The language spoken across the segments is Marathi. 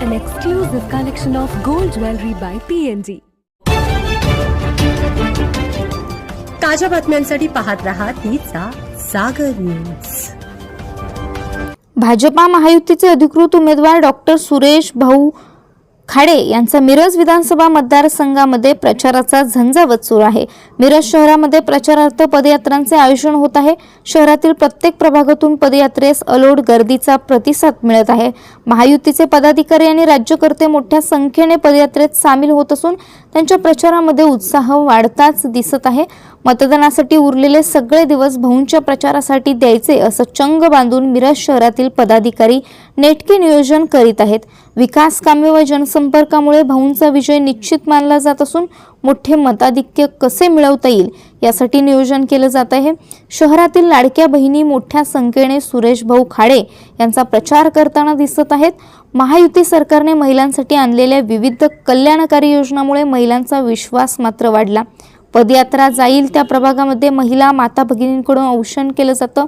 an exclusive collection of gold jewelry by PNG. ताज्या बातम्यांसाठी पाहत रहा तिचा सागर न्यूज भाजपा महायुतीचे अधिकृत उमेदवार डॉक्टर सुरेश भाऊ खाडे यांचा मिरज विधानसभा मतदारसंघामध्ये प्रचाराचा झंझावत सुरू आहे. मिरज शहरामध्ये प्रचारार्थ पदयात्रांचे आयोजन होत आहे. शहरातील प्रत्येक प्रभागातून पदयात्रेस अलोट गर्दीचा प्रतिसाद मिळत आहे. महायुतीचे पदाधिकारी आणि राज्यकर्ते मोठ्या संख्येने पदयात्रेत सामील होत असून त्यांच्या प्रचारामध्ये उत्साह वाढताच दिसत आहे. मतदानासाठी उरलेले सगळे दिवस भाऊंच्या प्रचारासाठी द्यायचे असं चंग बांधून मिरज शहरातील पदाधिकारी नेटके नियोजन करीत आहेत. विकास कामे व जनसंपर्कामुळे भाऊंचा विजय निश्चित मानला जात असून मोठे मताधिक्य कसे मिळवता येईल यासाठी नियोजन केलं जात आहे. शहरातील लाडक्या बहिणी मोठ्या संख्येने सुरेश भाऊ खाडे यांचा प्रचार करताना दिसत आहेत. महायुती सरकारने महिलांसाठी आणलेल्या विविध कल्याणकारी योजनामुळे महिलांचा विश्वास मात्र वाढला. पदयात्रा जाईल त्या प्रभागामध्ये महिला माता भगिनींकडून औषण केलं जातं.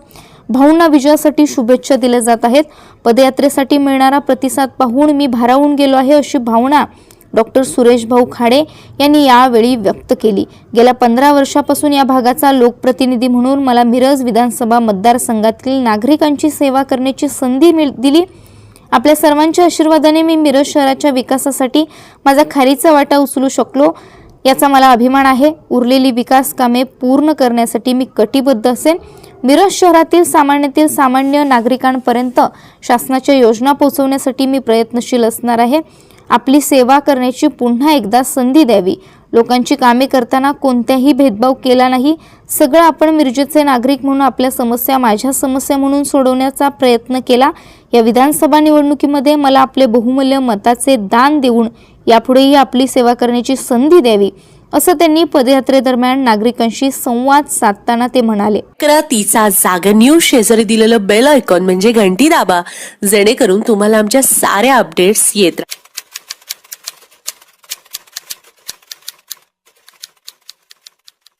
भाऊंना विजयासाठी शुभेच्छा दिल्या जात आहेत. पदयात्रेसाठी मिळणारा प्रतिसाद पाहून मी भारावून गेलो आहे अशी भावना डॉक्टर सुरेश भाऊ खाडे यांनी यावेळी व्यक्त केली. गेल्या पंधरा वर्षापासून या भागाचा लोकप्रतिनिधी म्हणून मला मिरज विधानसभा मतदारसंघातील नागरिकांची सेवा करण्याची संधी मिळ दिली. आपल्या सर्वांच्या आशीर्वादाने मी मिरज शहराच्या विकासासाठी माझा खारीचा वाटा उचलू शकलो याचा मला अभिमान आहे. उरलेली विकास कामे पूर्ण करण्यासाठी मी कटिबद्ध असेन. मिरज शहरातील सामान्यातील सामान्य नागरिकांपर्यंत शासनाच्या योजना पोहोचवण्यासाठी मी प्रयत्नशील असणार आहे. आपली सेवा करण्याची पुन्हा एकदा संधी द्यावी. लोकांची कामे करताना कोणत्याही भेदभाव केला नाही. सगळं आपण मिरजेचे नागरिक म्हणून आपल्या समस्या माझ्या समस्या म्हणून सोडवण्याचा प्रयत्न केला. या विधानसभा निवडणुकीमध्ये मला आपले बहुमूल्य मताचे दान देऊन यापुढेही आपली सेवा करण्याची संधी द्यावी. असं त्यांनी पदयात्रेदरम्यान नागरिकांशी संवाद साधताना ते म्हणाले. क्रतीचा तिचा न्यूज शेजारी दिलेलं बेल आयकॉन म्हणजे घंटी दाबा जेणेकरून तुम्हाला आमच्या साऱ्या अपडेट्स येत